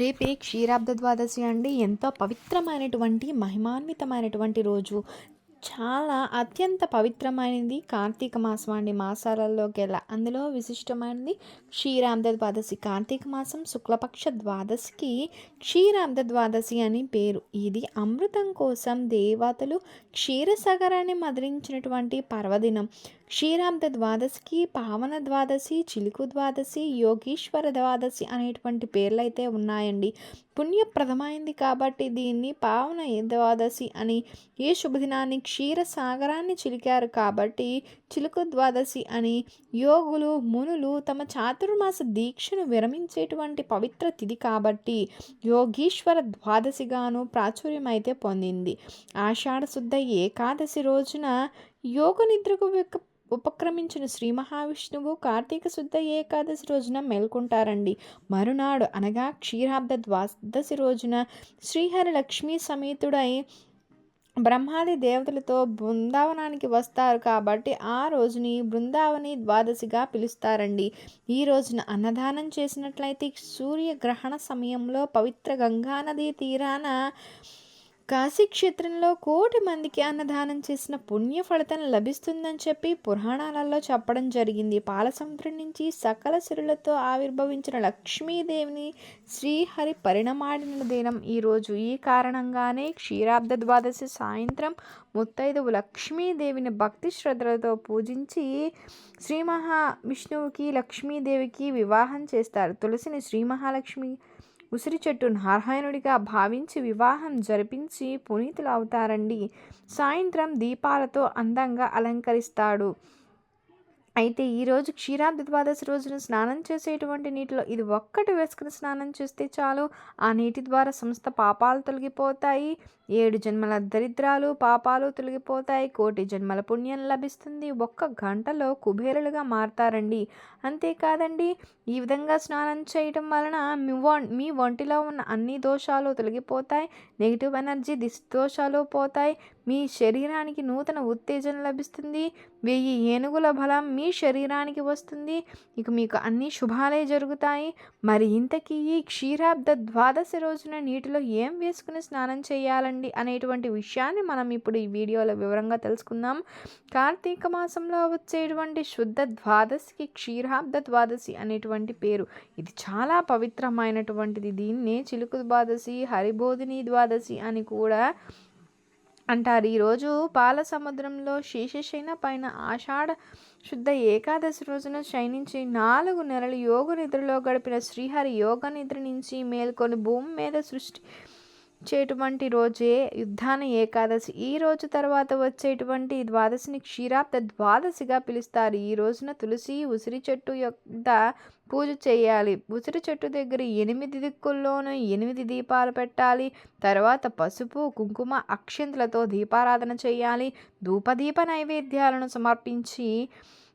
రేపే క్షీరాబ్ద ద్వాదశి అండి. ఎంతో పవిత్రమైనటువంటి మహిమాన్వితమైనటువంటి రోజు. చాలా అత్యంత పవిత్రమైనది కార్తీక మాసం అండి. మాసాలలోకెల్లా అందులో విశిష్టమైనది క్షీరాబ్ద ద్వాదశి. కార్తీక మాసం శుక్లపక్ష ద్వాదశికి క్షీరాబ్ద ద్వాదశి అని పేరు. ఇది అమృతం కోసం దేవతలు క్షీరసాగరాన్ని మదిలించినటువంటి పర్వదినం. క్షీరాబ్ద ద్వాదశికి పావన ద్వాదశి చిలుకు ద్వాదశి యోగీశ్వర ద్వాదశి అనేటువంటి పేర్లు అయితే ఉన్నాయండి. పుణ్యప్రదమైంది కాబట్టి దీన్ని పావన ద్వాదశి అని ఏ శుభదినాన్ని క్షీర సాగరాన్ని చిలికారు కాబట్టి చిలుకు ద్వాదశి అని యోగులు మునులు తమ చాతుర్మాస దీక్షను విరమించేటువంటి పవిత్ర తిథి కాబట్టి యోగీశ్వర ద్వాదశిగాను ప్రాచుర్యం అయితే పొందింది. ఆషాఢశుద్ధ ఏకాదశి రోజున యోగ నిద్రకు ఉపక్రమించిన శ్రీ మహావిష్ణువు కార్తీక శుద్ధ ఏకాదశి రోజున మేల్కొంటారండి. మరునాడు అనగా క్షీరాబ్ద ద్వాదశి రోజున శ్రీహరి లక్ష్మీ సమేతుడై బ్రహ్మాది దేవతలతో బృందావనానికి వస్తారు కాబట్టి ఆ రోజుని బృందావని ద్వాదశిగా పిలుస్తారండి. ఈ రోజున అన్నదానం చేసినట్లయితే సూర్యగ్రహణ సమయంలో పవిత్ర గంగానదీ తీరాన కాశీక్షేత్రంలో కోటి మందికి అన్నదానం చేసిన పుణ్య ఫలితం లభిస్తుందని చెప్పి పురాణాలలో చెప్పడం జరిగింది. పాలసముద్రం నుంచి సకల సిరులతో ఆవిర్భవించిన లక్ష్మీదేవిని శ్రీహరి పరిణమాడిన దినం. ఈరోజు ఈ కారణంగానే క్షీరాబ్ద ద్వాదశి సాయంత్రం ముత్తైదువు లక్ష్మీదేవిని భక్తి శ్రద్ధలతో పూజించి శ్రీ మహావిష్ణువుకి లక్ష్మీదేవికి వివాహం చేస్తారు. తులసిని శ్రీ మహాలక్ష్మి ఉసిరి చెట్టు నారాయణుడిగా భావించి వివాహం జరిపించి పునీతులు అవుతారండి సాయంత్రం దీపాలతో అందంగా అలంకరిస్తాడు. అయితే ఈరోజు క్షీరాబ్ది ద్వాదశి రోజున స్నానం చేసేటువంటి నీటిలో ఇది ఒక్కటి వేసుకుని స్నానం చేస్తే చాలు. ఆ నీటి ద్వారా సమస్త పాపాలు తొలగిపోతాయి. ఏడు జన్మల దరిద్రాలు పాపాలు తొలగిపోతాయి. కోటి జన్మల పుణ్యం లభిస్తుంది. ఒక్క గంటలో కుబేరులుగా మారతారండి. అంతేకాదండి ఈ విధంగా స్నానం చేయటం వలన మీ మీ ఒంటిలో ఉన్న అన్ని దోషాలు తొలగిపోతాయి. నెగిటివ్ ఎనర్జీ దిశ దోషాలు పోతాయి. మీ శరీరానికి నూతన ఉత్తేజన లభిస్తుంది. వెయ్యి ఏనుగుల బలం మీ శరీరానికి వస్తుంది. ఇక మీకు అన్ని శుభాలే జరుగుతాయి. మరి ఇంతకీ ఈ క్షీరాబ్ద ద్వాదశి రోజున నీటిలో ఏం వేసుకుని స్నానం చేయాలండి? అనేటువంటి విషయాన్ని మనం ఇప్పుడు ఈ వీడియోలో వివరంగా తెలుసుకుందాం. కార్తీక మాసంలో వచ్చేటువంటి శుద్ధ ద్వాదశికి క్షీరాబ్ద ద్వాదశి అనేటువంటి పేరు. ఇది చాలా పవిత్రమైనటువంటిది. దీన్నే చిలుకు ద్వాదశి హరిబోధిని ద్వాదశి అని కూడా అంటారు. ఈరోజు పాల సముద్రంలో శేషశైన పైన ఆషాఢ శుద్ధ ఏకాదశి రోజున శయనించి నాలుగు నెలలు యోగ నిద్రలో గడిపిన శ్రీహరి యోగ నిద్ర నుంచి మేల్కొని భూమి మీద సృష్టి వచ్చేటువంటి రోజే యుద్ధాన ఏకాదశి. ఈ రోజు తర్వాత వచ్చేటువంటి ద్వాదశిని క్షీరాబ్ద ద్వాదశిగా పిలుస్తారు. ఈ రోజున తులసి ఉసిరి చెట్టు యొక్క పూజ చేయాలి. ఉసిరి చెట్టు దగ్గర ఎనిమిది దిక్కుల్లోనూ ఎనిమిది దీపాలు పెట్టాలి. తర్వాత పసుపు కుంకుమ అక్షింతులతో దీపారాధన చేయాలి. ధూపదీప నైవేద్యాలను సమర్పించి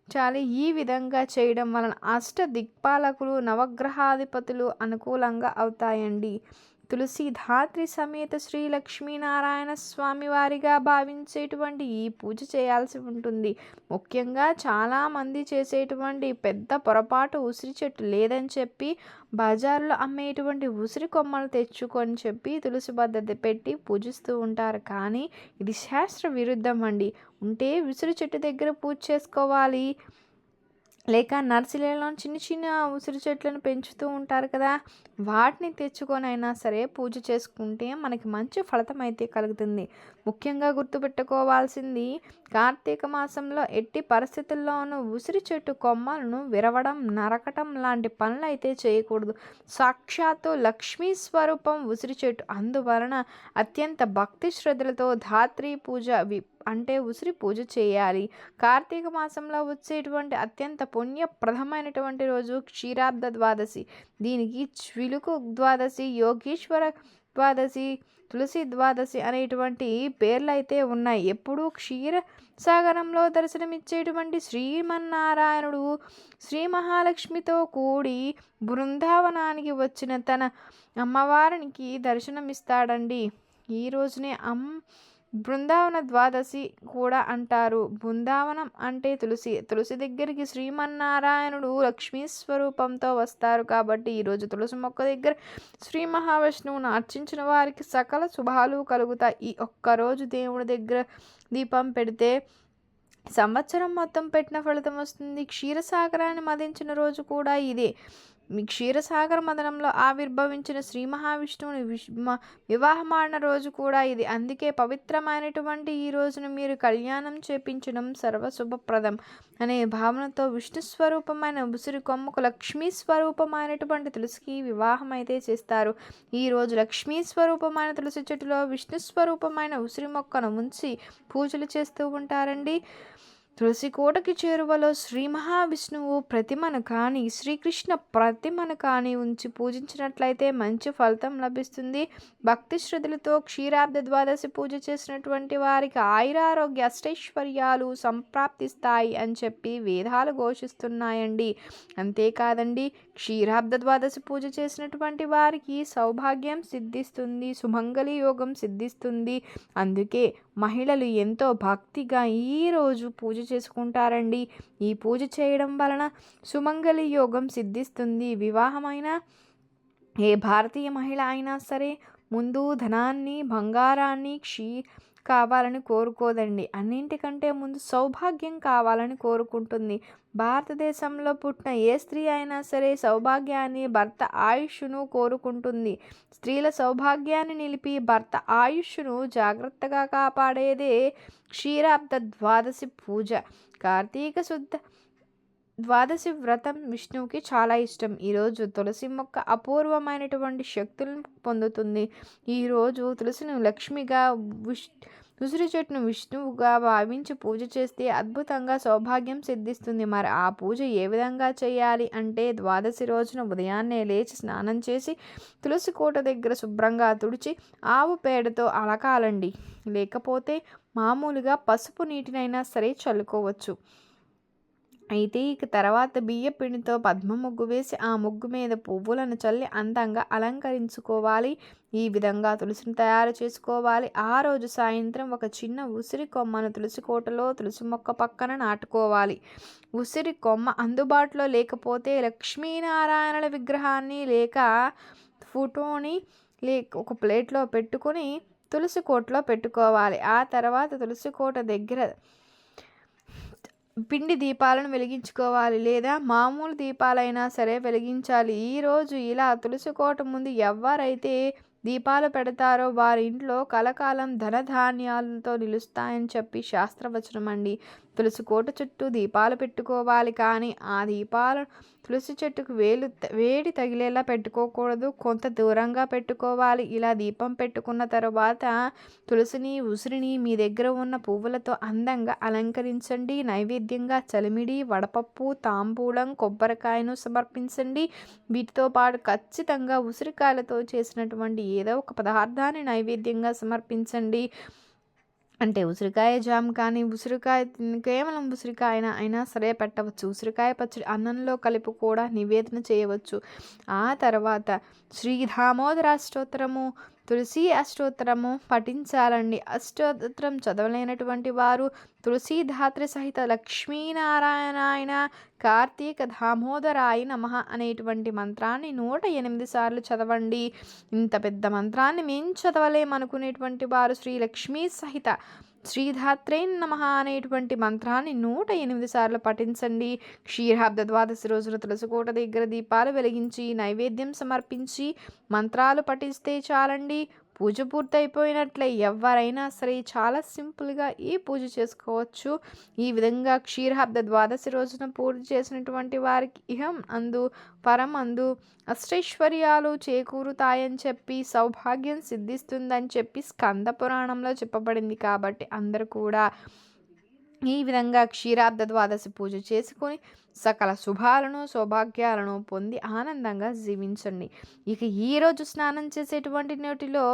చాలి ఈ విధంగా చేయడం వలన అష్ట దిక్పాలకులు నవగ్రహాధిపతులు అనుకూలంగా అవుతాయండి. తులసీధాత్రి సమేత శ్రీ లక్ష్మీనారాయణ స్వామి వారిగా భావించేటువంటి ఈ పూజ చేయాల్సి ఉంటుంది. ముఖ్యంగా చాలామంది చేసేటువంటి పెద్ద పొరపాటు ఉసిరి చెట్టు లేదని చెప్పి బజార్లో అమ్మేటువంటి ఉసిరి కొమ్మలు తెచ్చుకొని చెప్పి తులసి పద్ధతి పెట్టి పూజిస్తూ ఉంటారు. కానీ ఇది శాస్త్ర విరుద్ధం అండి. ఉంటే ఉసిరి చెట్టు దగ్గర పూజ చేసుకోవాలి. లేక నర్సరీలో చిన్న చిన్న ఉసిరి చెట్లను పెంచుతూ ఉంటారు కదా వాటిని తెచ్చుకొని అయినా సరే పూజ చేసుకుంటే మనకి మంచి ఫలితం అయితే కలుగుతుంది. ముఖ్యంగా గుర్తుపెట్టుకోవాల్సింది కార్తీక మాసంలో ఎట్టి పరిస్థితుల్లోనూ ఉసిరి చెట్టు కొమ్మలను విరవడం నరకటం లాంటి పనులు అయితే చేయకూడదు. సాక్షాత్తు లక్ష్మీ స్వరూపం ఉసిరి చెట్టు. అందువలన అత్యంత భక్తి శ్రద్ధలతో ధాత్రి పూజ వి అంటే ఉసిరి పూజ చేయాలి. కార్తీక మాసంలో వచ్చేటువంటి అత్యంత పుణ్యప్రదమైనటువంటి రోజు క్షీరాబ్ద ద్వాదశి. దీనికి చిలుకు ద్వాదశి యోగేశ్వర ద్వాదశి తులసి ద్వాదశి అనేటువంటి పేర్లు అయితే ఉన్నాయి. ఎప్పుడూ క్షీర సాగరంలో దర్శనమిచ్చేటువంటి శ్రీమన్నారాయణుడు శ్రీ మహాలక్ష్మితో కూడి బృందావనానికి వచ్చిన తన అమ్మవారికి దర్శనమిస్తాడండి. ఈ రోజునే అమ్ బృందావన ద్వాదశి కూడా అంటారు. బృందావనం అంటే తులసి. తులసి దగ్గరికి శ్రీమన్నారాయణుడు లక్ష్మీ స్వరూపంతో వస్తారు కాబట్టి ఈరోజు తులసి మొక్క దగ్గర శ్రీ మహావిష్ణువును అర్చించిన వారికి సకల శుభాలు కలుగుతాయి. ఈ ఒక్కరోజు దేవుడి దగ్గర దీపం పెడితే సంవత్సరం మొత్తం పెట్టిన ఫలితం వస్తుంది. క్షీరసాగరాన్ని మదించిన రోజు కూడా ఇదే. మీ క్షీరసాగర మదనంలో ఆవిర్భవించిన శ్రీ మహావిష్ణువుని విష్ వివాహమాడిన రోజు కూడా ఇది. అందుకే పవిత్రమైనటువంటి ఈ రోజును మీరు కళ్యాణం చేపించడం సర్వశుభప్రదం అనే భావనతో విష్ణు స్వరూపమైన ఉసిరి కొమ్మకు లక్ష్మీ స్వరూపమైనటువంటి తులసికి వివాహం అయితే చేస్తారు. ఈరోజు లక్ష్మీ స్వరూపమైన తులసి చెట్టులో విష్ణు స్వరూపమైన ఉసిరి మొక్కను ఉంచి పూజలు చేస్తూ ఉంటారండి. తులసికోటకి చేరువలో శ్రీ మహావిష్ణువు ప్రతిమను కానీ శ్రీకృష్ణ ప్రతిమను కానీ ఉంచి పూజించినట్లయితే మంచి ఫలితం లభిస్తుంది. భక్తి శ్రద్ధలతో క్షీరాబ్ద ద్వాదశి పూజ చేసినటువంటి వారికి ఆయురారోగ్య అష్టైశ్వర్యాలు సంప్రాప్తిస్తాయి అని చెప్పి వేదాలు ఘోషిస్తున్నాయండి. అంతేకాదండి క్షీరాబ్ద ద్వాదశి పూజ చేసినటువంటి వారికి సౌభాగ్యం సిద్ధిస్తుంది సుమంగళి యోగం సిద్ధిస్తుంది. అందుకే మహిళలు ఎంతో భక్తిగా ఈరోజు పూజ చేసుకుంటారండి. ఈ పూజ చేయడం వలన సుమంగళి యోగం సిద్ధిస్తుంది. వివాహమైన ఏ భారతీయ మహిళ అయినా సరే ముందు ధనాన్ని బంగారాన్ని క్షీ కావాలని కోరుకోదండి. అన్నింటికంటే ముందు సౌభాగ్యం కావాలని కోరుకుంటుంది. భారతదేశంలో పుట్టిన ఏ స్త్రీ అయినా సరే సౌభాగ్యాన్ని భర్త ఆయుష్ను కోరుకుంటుంది. స్త్రీల సౌభాగ్యాన్ని నిలిపి భర్త ఆయుష్ను జాగ్రత్తగా కాపాడేదే క్షీరాబ్ద ద్వాదశి పూజ. కార్తీక శుద్ధ ద్వాదశి వ్రతం విష్ణువుకి చాలా ఇష్టం. ఈరోజు తులసి మొక్క అపూర్వమైనటువంటి శక్తులను పొందుతుంది. ఈరోజు తులసిని లక్ష్మిగా విష్ ఉసిరి చెట్టును విష్ణువుగా భావించి పూజ చేస్తే అద్భుతంగా సౌభాగ్యం సిద్ధిస్తుంది. మరి ఆ పూజ ఏ విధంగా చేయాలి అంటే ద్వాదశి రోజున ఉదయాన్నే లేచి స్నానం చేసి తులసి కోట దగ్గర శుభ్రంగా తుడిచి ఆవు పేడతో అలకాలండి. లేకపోతే మామూలుగా పసుపు నీటినైనా సరే చల్లుకోవచ్చు. అయితే ఇక తర్వాత బియ్య పిండితో పద్మ ముగ్గు వేసి ఆ ముగ్గు మీద పువ్వులను చల్లి అందంగా అలంకరించుకోవాలి. ఈ విధంగా తులసిని తయారు చేసుకోవాలి. ఆ రోజు సాయంత్రం ఒక చిన్న ఉసిరి కొమ్మను తులసి కోటలో తులసి మొక్క పక్కన నాటుకోవాలి. ఉసిరి కొమ్మ అందుబాటులో లేకపోతే లక్ష్మీనారాయణల విగ్రహాన్ని లేక ఫోటోని లేక ఒక ప్లేట్లో పెట్టుకొని తులసి కోటలో పెట్టుకోవాలి. ఆ తర్వాత తులసి కోట దగ్గర పిండి దీపాలను వెలిగించుకోవాలి లేదా మామూలు దీపాలైనా సరే వెలిగించాలి. ఈరోజు ఇలా తులసి ముందు ఎవరైతే దీపాలు పెడతారో వారి ఇంట్లో కలకాలం ధనధాన్యాలతో నిలుస్తాయని చెప్పి శాస్త్రవచనం అండి. తులసి కోట చుట్టూ దీపాలు పెట్టుకోవాలి కానీ ఆ దీపాలు తులసి చెట్టుకు వేలు వేడి తగిలేలా పెట్టుకోకూడదు. కొంత దూరంగా పెట్టుకోవాలి. ఇలా దీపం పెట్టుకున్న తర్వాత తులసిని ఉసిరిని మీ దగ్గర ఉన్న పువ్వులతో అందంగా అలంకరించండి. నైవేద్యంగా చలిమిడి వడపప్పు తాంబూలం కొబ్బరికాయను సమర్పించండి. వీటితో పాటు ఖచ్చితంగా ఉసిరికాయలతో చేసినటువంటి ఏదో ఒక పదార్థాన్ని నైవేద్యంగా సమర్పించండి. అంటే ఉసిరికాయ జామ్ కానీ ఉసిరికాయ కేవలం ఉసిరికాయ అయినా సరే పెట్టవచ్చు. ఉసిరికాయ పచ్చడి అన్నంలో కలిపి కూడా నివేదన చేయవచ్చు. ఆ తర్వాత శ్రీ దామోదరాష్టోత్తరము తులసి అష్టోత్తరము పఠించాలండి. అష్టోత్తరం చదవలేనటువంటి వారు తులసీధాత్రి సహిత లక్ష్మీనారాయణాయన కార్తీక దామోదరాయ నమ అనేటువంటి మంత్రాన్ని నూట ఎనిమిది సార్లు చదవండి. ఇంత పెద్ద మంత్రాన్ని మేము చదవలేమనుకునేటువంటి వారు శ్రీ లక్ష్మీ సహిత శ్రీధాత్రేన్ నమ అనేటువంటి మంత్రాన్ని నూట ఎనిమిది సార్లు పఠించండి. క్షీరాబ్ద ద్వాదశి రోజున తులసికోట దగ్గర దీపాలు వెలిగించి నైవేద్యం సమర్పించి మంత్రాలు పఠిస్తే చాలండి. పూజ పూర్తయిపోయినట్లే ఎవరైనా సరే చాలా సింపుల్గా ఈ పూజ చేసుకోవచ్చు. ఈ విధంగా క్షీరాబ్ద ద్వాదశి రోజున పూజ చేసినటువంటి వారికి ఇహం అందు పరం అందు అష్టైశ్వర్యాలు చేకూరుతాయని చెప్పి సౌభాగ్యం సిద్ధిస్తుందని చెప్పి స్కంద పురాణంలో చెప్పబడింది కాబట్టి అందరూ కూడా ఈ విధంగా క్షీరాబ్ద ద్వాదశి పూజ చేసుకొని సకల శుభాలను సౌభాగ్యాలను పొంది ఆనందంగా జీవించండి. ఇక ఈరోజు స్నానం చేసేటువంటి నోటిలో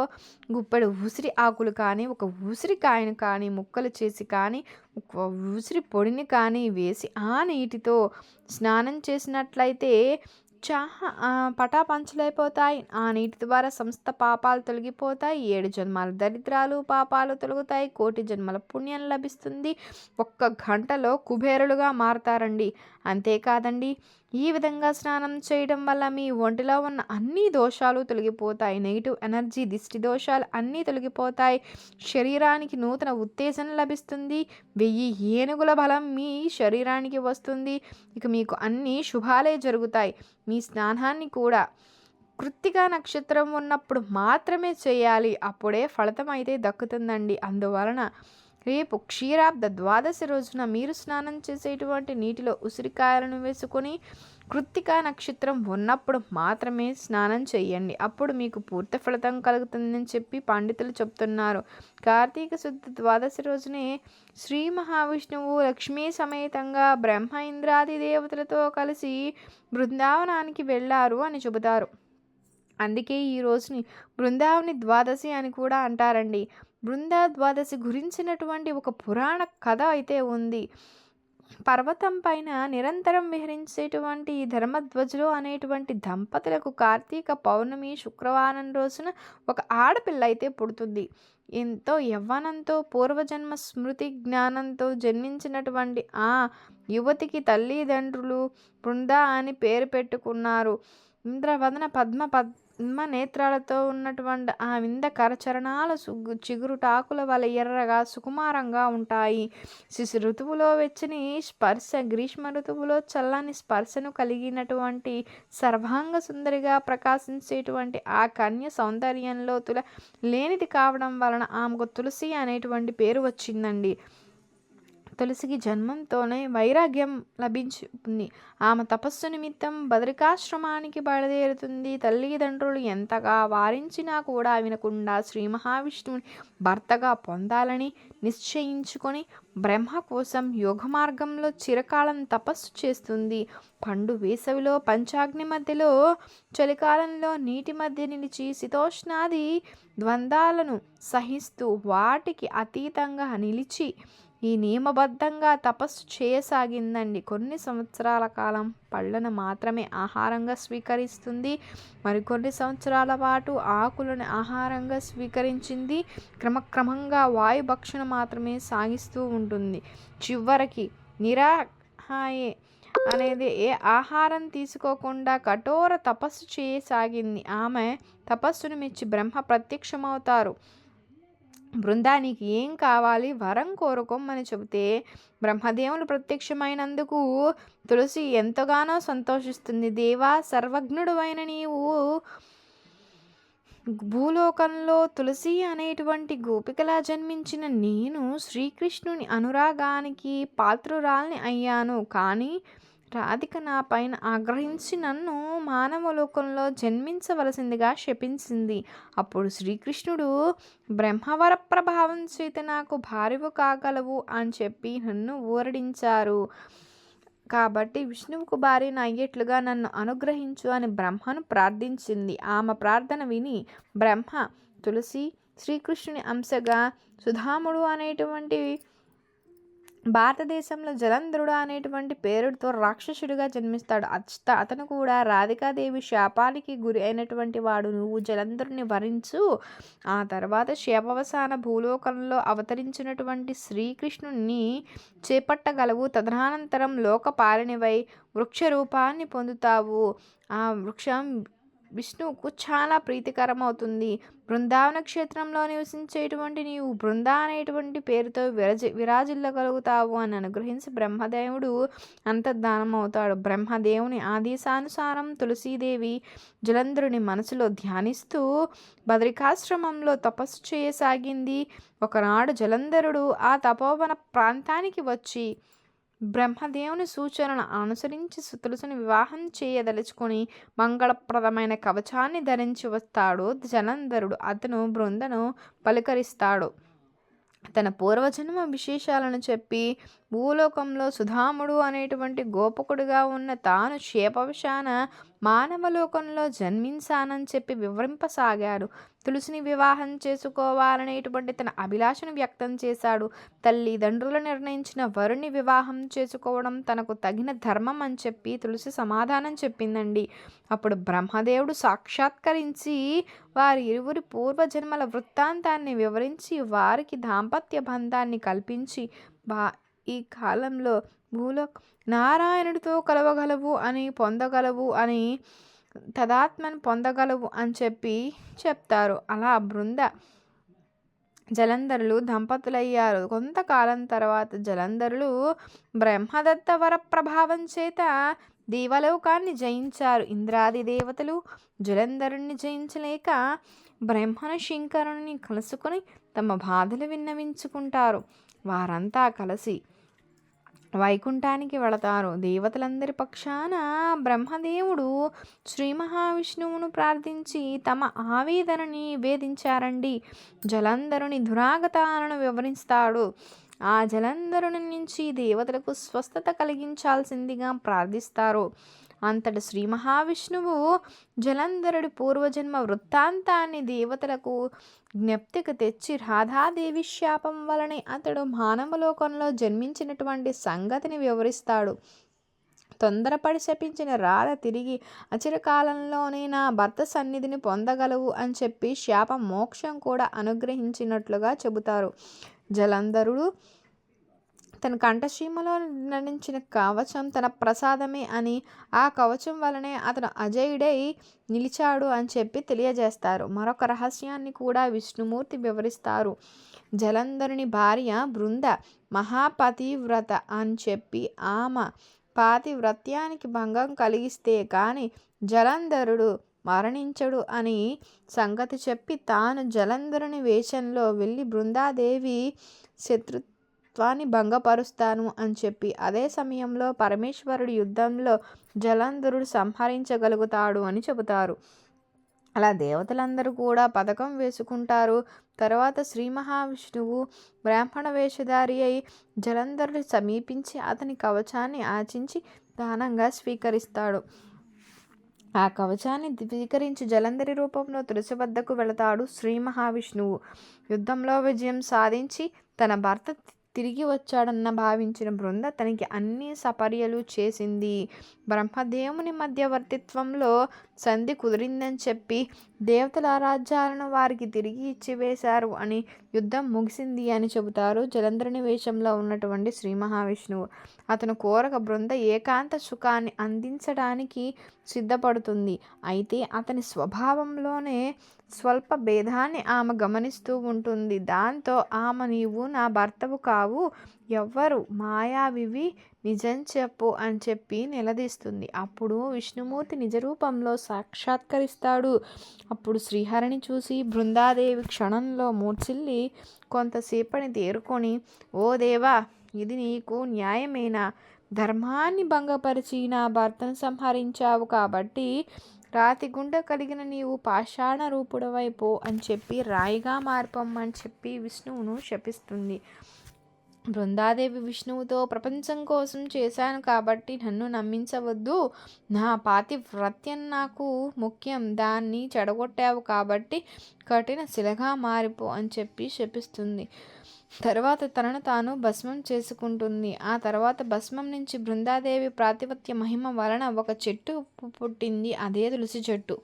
గుప్పెడు ఉసిరి ఆకులు కానీ ఒక ఉసిరికాయను కానీ ముక్కలు చేసి కానీ ఒక ఉసిరి పొడిని కానీ వేసి ఆ నీటితో స్నానం చేసినట్లయితే చాహ పటాపంచలైపోతాయి. ఆ నీటి ద్వారా సంస్థ పాపాలు తొలగిపోతాయి. ఏడు జన్మల దరిద్రాలు పాపాలు తొలగుతాయి. కోటి జన్మల పుణ్యం లభిస్తుంది. ఒక్క గంటలో కుబేరులుగా మారతారండి. అంతేకాదండి ఈ విధంగా స్నానం చేయడం వల్ల మీ ఒంటిలో ఉన్న అన్ని దోషాలు తొలగిపోతాయి. నెగిటివ్ ఎనర్జీ దిష్టి దోషాలు అన్నీ తొలగిపోతాయి. శరీరానికి నూతన ఉత్తేజం లభిస్తుంది. వెయ్యి ఏనుగుల బలం మీ శరీరానికి వస్తుంది. ఇక మీకు అన్ని శుభాలే జరుగుతాయి. మీ స్నానాన్ని కూడా కృత్తిక నక్షత్రం ఉన్నప్పుడు మాత్రమే చేయాలి. అప్పుడే ఫలితం అయితే దక్కుతుందండి. అందువలన రేపు క్షీరాబ్ద ద్వాదశి రోజున మీరు స్నానం చేసేటువంటి నీటిలో ఉసిరికాయలను వేసుకొని కృత్తికా నక్షత్రం ఉన్నప్పుడు మాత్రమే స్నానం చేయండి. అప్పుడు మీకు పూర్తి ఫలితం కలుగుతుందని చెప్పి పండితులు చెప్తున్నారు. కార్తీక శుద్ధ ద్వాదశి రోజునే శ్రీ మహావిష్ణువు లక్ష్మీ సమేతంగా బ్రహ్మ ఇంద్రాది దేవతలతో కలిసి బృందావనానికి వెళ్ళారు అని చెబుతారు. అందుకే ఈ రోజుని బృందావని ద్వాదశి అని కూడా అంటారండి. బృందా ద్వాదశి గురించినటువంటి ఒక పురాణ కథ అయితే ఉంది. పర్వతం పైన నిరంతరం విహరించేటువంటి ధర్మధ్వజులు అనేటువంటి దంపతులకు కార్తీక పౌర్ణమి శుక్రవారం రోజున ఒక ఆడపిల్ల అయితే పుడుతుంది. ఎంతో యవ్వనంతో పూర్వజన్మ స్మృతి జ్ఞానంతో జన్మించినటువంటి ఆ యువతికి తల్లిదండ్రులు బృందా అని పేరు పెట్టుకున్నారు. ఇంద్రవదన పద్మ పద్ నేత్రాలతో ఉన్నటువంటి ఆ వింద కరచరణాల చిగురుటాకుల వల్ల ఎర్రగా సుకుమారంగా ఉంటాయి. శిశు ఋతువులో వెచ్చని స్పర్శ గ్రీష్మ ఋతువులో చల్లని స్పర్శను కలిగినటువంటి సర్వాంగ సుందరిగా ప్రకాశించేటువంటి ఆ కన్య సౌందర్యంలో తుల లేనిది కావడం వలన ఆమెకు తులసి అనేటువంటి పేరు వచ్చిందండి. తులసికి జన్మంతోనే వైరాగ్యం లభించుకుంది. ఆమె తపస్సు నిమిత్తం బదరికాశ్రమానికి బయలుదేరుతుంది. తల్లిదండ్రులు ఎంతగా వారించినా కూడా వినకుండా శ్రీ మహావిష్ణువుని భర్తగా పొందాలని నిశ్చయించుకొని బ్రహ్మ కోసం యోగ మార్గంలో చిరకాలం తపస్సు చేస్తుంది. పండు వేసవిలో పంచాగ్ని మధ్యలో చలికాలంలో నీటి మధ్య నిలిచి శీతోష్ణాది ద్వంద్వాలను సహిస్తూ వాటికి అతీతంగా నిలిచి ఈ నియమబద్ధంగా తపస్సు చేయసాగిందండి. కొన్ని సంవత్సరాల కాలం పళ్ళను మాత్రమే ఆహారంగా స్వీకరిస్తుంది. మరికొన్ని సంవత్సరాల పాటు ఆకులను ఆహారంగా స్వీకరించింది. క్రమక్రమంగా వాయుభక్షణ మాత్రమే సాగిస్తూ ఉంటుంది. చివరికి నిరాహాయే అనేది ఏ ఆహారం తీసుకోకుండా కఠోర తపస్సు చేయసాగింది. ఆమె తపస్సును మెచ్చి బ్రహ్మ ప్రత్యక్షమవుతారు. బృందానికి ఏం కావాలి? వరం కోరుకోమని చెబితే బ్రహ్మదేవులు ప్రత్యక్షమైనందుకు తులసి ఎంతగానో సంతోషిస్తుంది. దేవా సర్వజ్ఞుడు అయిన నీవు భూలోకంలో తులసి అనేటువంటి గోపికలా జన్మించిన నేను శ్రీకృష్ణుని అనురాగానికి పాత్రురాల్ని అయ్యాను. కానీ రాధిక నా పైన ఆగ్రహించి నన్ను మానవలోకంలో జన్మించవలసిందిగా శపించింది. అప్పుడు శ్రీకృష్ణుడు బ్రహ్మవర ప్రభావం చేత నాకు భార్యవు కాగలవు అని చెప్పి నన్ను ఊరడించారు. కాబట్టి విష్ణువుకు భార్యను అయ్యేట్లుగా నన్ను అనుగ్రహించు అని బ్రహ్మను ప్రార్థించింది. ఆమె ప్రార్థన విని బ్రహ్మ తులసి శ్రీకృష్ణుని అంశగా సుధాముడు అనేటువంటి భారతదేశంలో జలంధరుడు అనేటువంటి పేరుతో రాక్షసుడిగా జన్మిస్తాడు. అచ్చ అతను కూడా రాధికాదేవి శాపానికి గురి అయినటువంటి వాడు. నువ్వు జలంధరుని వరించు. ఆ తర్వాత శాపవసాన భూలోకంలో అవతరించినటువంటి శ్రీకృష్ణుణ్ణి చేపట్టగలవు. తదనంతరం లోకపాలనివై వృక్ష రూపాన్ని పొందుతావు. ఆ వృక్షం విష్ణువుకు చాలా ప్రీతికరం అవుతుంది బృందావన క్షేత్రంలో నివసించేటువంటి నీవు బృందా అనేటువంటి పేరుతో విరజ విరాజిల్లగలుగుతావు అని అనుగ్రహించి బ్రహ్మదేవుడు అంతర్ధానం అవుతాడు బ్రహ్మదేవుని ఆదేశానుసారం తులసీదేవి జలంధరుని మనసులో ధ్యానిస్తూ బద్రికాశ్రమంలో తపస్సు చేయసాగింది. ఒకనాడు జలంధరుడు ఆ తపోవన ప్రాంతానికి వచ్చి బ్రహ్మదేవుని సూచనను అనుసరించి తులసిని వివాహం చేయదలుచుకొని మంగళప్రదమైన కవచాన్ని ధరించి వస్తాడు జలంధరుడు. అతను బృందను పలుకరిస్తాడు. తన పూర్వజన్మ విశేషాలను చెప్పి భూలోకంలో సుధాముడు అనేటువంటి గోపకుడుగా ఉన్న తాను క్షేపవశాన మానవలోకంలో జన్మించానని చెప్పి వివరింపసాగాడు. తులసిని వివాహం చేసుకోవాలనేటువంటి తన అభిలాషను వ్యక్తం చేశాడు. తల్లిదండ్రులు నిర్ణయించిన వరుణ్ణి వివాహం చేసుకోవడం తనకు తగిన ధర్మం అని చెప్పి తులసి సమాధానం చెప్పిందండి. అప్పుడు బ్రహ్మదేవుడు సాక్షాత్కరించి వారి ఇరువురి పూర్వజన్మల వృత్తాంతాన్ని వివరించి వారికి దాంపత్య బంధాన్ని కల్పించి బా ఈ కాలంలో భూలో నారాయణుడితో కలవగలవు అని పొందగలవు అని తదాత్మను పొందగలవు అని చెప్పి చెప్తారు. అలా బృంద జలంధరులు దంపతులయ్యారు. కొంతకాలం తర్వాత జలంధరులు బ్రహ్మదత్త వర ప్రభావం చేత దేవలోకాన్ని జయించారు. ఇంద్రాది దేవతలు జలంధరుణ్ణి జయించలేక బ్రహ్మను శంకరుని కలుసుకొని తమ బాధలు విన్నవించుకుంటారు. వారంతా కలిసి వైకుంఠానికి వెళతారు. దేవతలందరి పక్షాన బ్రహ్మదేవుడు శ్రీ మహావిష్ణువును ప్రార్థించి తమ ఆవేదనని వేధించారండి. జలంధరుని దురాగతాలను వివరిస్తాడు. ఆ జలంధరుని నుంచి దేవతలకు స్వస్థత కలిగించాల్సిందిగా ప్రార్థిస్తారు. అంతటి శ్రీ మహావిష్ణువు జలంధరుడి పూర్వజన్మ వృత్తాంతాన్ని దేవతలకు జ్ఞప్తికి తెచ్చి రాధాదేవి శాపం వలనే అతడు మానవలోకంలో జన్మించినటువంటి సంగతిని వివరిస్తాడు. తొందరపడి శపించిన రాధ తిరిగి అచిరకాలంలోనే నా భర్త సన్నిధిని పొందగలవు అని చెప్పి శాప మోక్షం కూడా అనుగ్రహించినట్లుగా చెబుతారు. జలంధరుడు తన కంఠసీమలో నటించిన కవచం తన ప్రసాదమే అని ఆ కవచం వలనే అతను అజయుడై నిలిచాడు అని చెప్పి తెలియజేస్తారు. మరొక రహస్యాన్ని కూడా విష్ణుమూర్తి వివరిస్తారు. జలంధరుని భార్య బృంద మహాపతివ్రత అని చెప్పి ఆమె పాతివ్రత్యానికి భంగం కలిగిస్తే కానీ జలంధరుడు మరణించడు అని సంగతి చెప్పి తాను జలంధరుని వేషంలో వెళ్ళి బృందాదేవి శత్రు తత్వాన్ని భంగపరుస్తాను అని చెప్పి అదే సమయంలో పరమేశ్వరుడు యుద్ధంలో జలంధరుడు సంహరించగలుగుతాడు అని చెబుతారు. అలా దేవతలందరూ కూడా పథకం వేసుకుంటారు. తర్వాత శ్రీ మహావిష్ణువు బ్రాహ్మణ వేషధారి అయి జలంధరుడు సమీపించి అతని కవచాన్ని ఆచించి దానంగా స్వీకరిస్తాడు. ఆ కవచాన్ని స్వీకరించి జలంధరి రూపంలో తులసి వద్దకు వెళతాడు శ్రీ మహావిష్ణువు. యుద్ధంలో విజయం సాధించి తన భర్త తిరిగి వచ్చాడన్న భావించిన బృంద తనకి అన్ని సపర్యలు చేసింది. బ్రహ్మదేవుని మధ్యవర్తిత్వంలో సంధి కుదిరిందని చెప్పి దేవతల రాజ్యాలను వారికి తిరిగి ఇచ్చివేశారు అని యుద్ధం ముగిసింది అని చెబుతారు జలంధరుని వేషంలో ఉన్నటువంటి శ్రీ మహావిష్ణువు. అతను కోరక బృంద ఏకాంత సుఖాన్ని అందించడానికి సిద్ధపడుతుంది. అయితే అతని స్వభావంలోనే స్వల్ప భేదాన్ని ఆమె గమనిస్తూ ఉంటుంది. దాంతో ఆమె నీవు నా భర్తవు కావు. ఎవ్వరు మాయావివి నిజం చెప్పు అని చెప్పి నిలదీస్తుంది. అప్పుడు విష్ణుమూర్తి నిజరూపంలో సాక్షాత్కరిస్తాడు. అప్పుడు శ్రీహరిని చూసి బృందాదేవి క్షణంలో మూర్చిల్లి కొంతసేపని తేరుకొని ఓ దేవా ఇది నీకు న్యాయమేనా? ధర్మాన్ని భంగపరిచి నా భర్తను సంహరించావు కాబట్టి రాతి గుండె కలిగిన నీవు పాషాణ రూపుడవైపో అని చెప్పి రాయిగా మార్పమ్మని చెప్పి విష్ణువును శపిస్తుంది. బృందాదేవి విష్ణువుతో ప్రపంచం కోసం చేశాను కాబట్టి నన్ను నమ్మించవద్దు. నా పాతివ్రత్యం నాకు ముఖ్యం. దాన్ని చెడగొట్టావు కాబట్టి కఠిన శిలగా మారిపో అని చెప్పి శపిస్తుంది. తర్వాత తనను తాను భస్మం చేసుకుంటుంది. ఆ తర్వాత భస్మం నుంచి బృందాదేవి ప్రాతిపత్య మహిమ వలన ఒక చెట్టు పుట్టింది. అదే తులసి చెట్టు.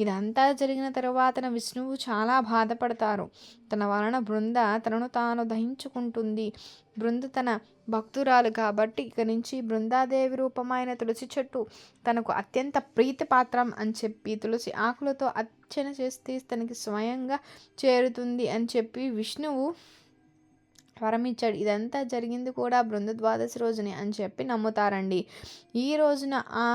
ఇదంతా జరిగిన తరువాత విష్ణువు చాలా బాధపడతారు. తన వలన బృంద తనను తాను దహించుకుంటుంది. బృంద తన భక్తురాలు కాబట్టి ఇక నుంచి బృందాదేవి రూపమైన తులసి చెట్టు తనకు అత్యంత ప్రీతిపాత్రం అని చెప్పి తులసి ఆకులతో అర్చన చేస్తే తనకి స్వయంగా చేరుతుంది అని చెప్పి విష్ణువు వరమిచ్చాడు. ఇదంతా జరిగింది కూడా బృంద ద్వాదశి రోజుని అని చెప్పి నమ్ముతారండి. ఈ రోజున ఆ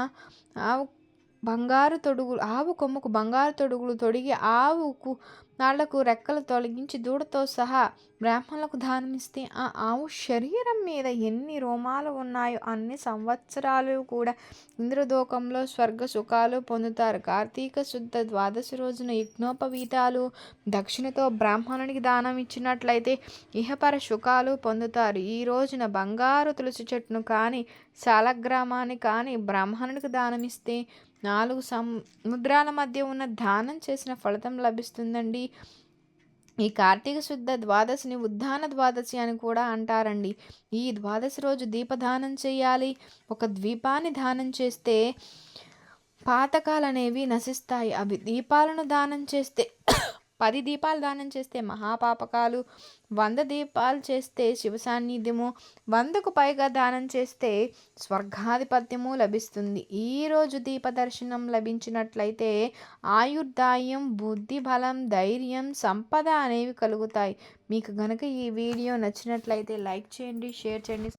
బంగారు తొడుగులు ఆవు కొమ్ముకు బంగారు తొడుగులు తొడిగి ఆవుకు నాళ్ళకు రెక్కలు తొలగించి దూడతో సహా బ్రాహ్మణులకు దానమిస్తే ఆ ఆవు శరీరం మీద ఎన్ని రోమాలు ఉన్నాయో అన్ని సంవత్సరాలు కూడా ఇంద్రదోకంలో స్వర్గ సుఖాలు పొందుతారు. కార్తీక శుద్ధ ద్వాదశి రోజున యజ్ఞోపవీతాలు దక్షిణతో బ్రాహ్మణునికి దానం ఇచ్చినట్లయితే ఇహపర సుఖాలు పొందుతారు. ఈ రోజున బంగారు తులసి చెట్టును కానీ శాలగ్రామాన్ని కానీ బ్రాహ్మణునికి దానమిస్తే నాలుగు సముద్రాల మధ్య ఉన్న దానం చేసిన ఫలితం లభిస్తుందండి. ఈ కార్తీక శుద్ధ ద్వాదశిని ఉద్దాన ద్వాదశి అని కూడా అంటారండి. ఈ ద్వాదశి రోజు దీపదానం చేయాలి. ఒక ద్వీపాన్ని దానం చేస్తే పాతకాలు అనేవి నశిస్తాయి. అవి దీపాలను దానం చేస్తే పది దీపాలు దానం చేస్తే మహాపాపకాలు వంద దీపాలు చేస్తే శివ సాన్నిధ్యము వందకు పైగా దానం చేస్తే స్వర్గాధిపత్యము లభిస్తుంది. ఈరోజు దీప దర్శనం లభించినట్లయితే ఆయుర్దాయం బుద్ధి బలం ధైర్యం సంపద అనేవి కలుగుతాయి. మీకు గనక ఈ వీడియో నచ్చినట్లయితే లైక్ చేయండి షేర్ చేయండి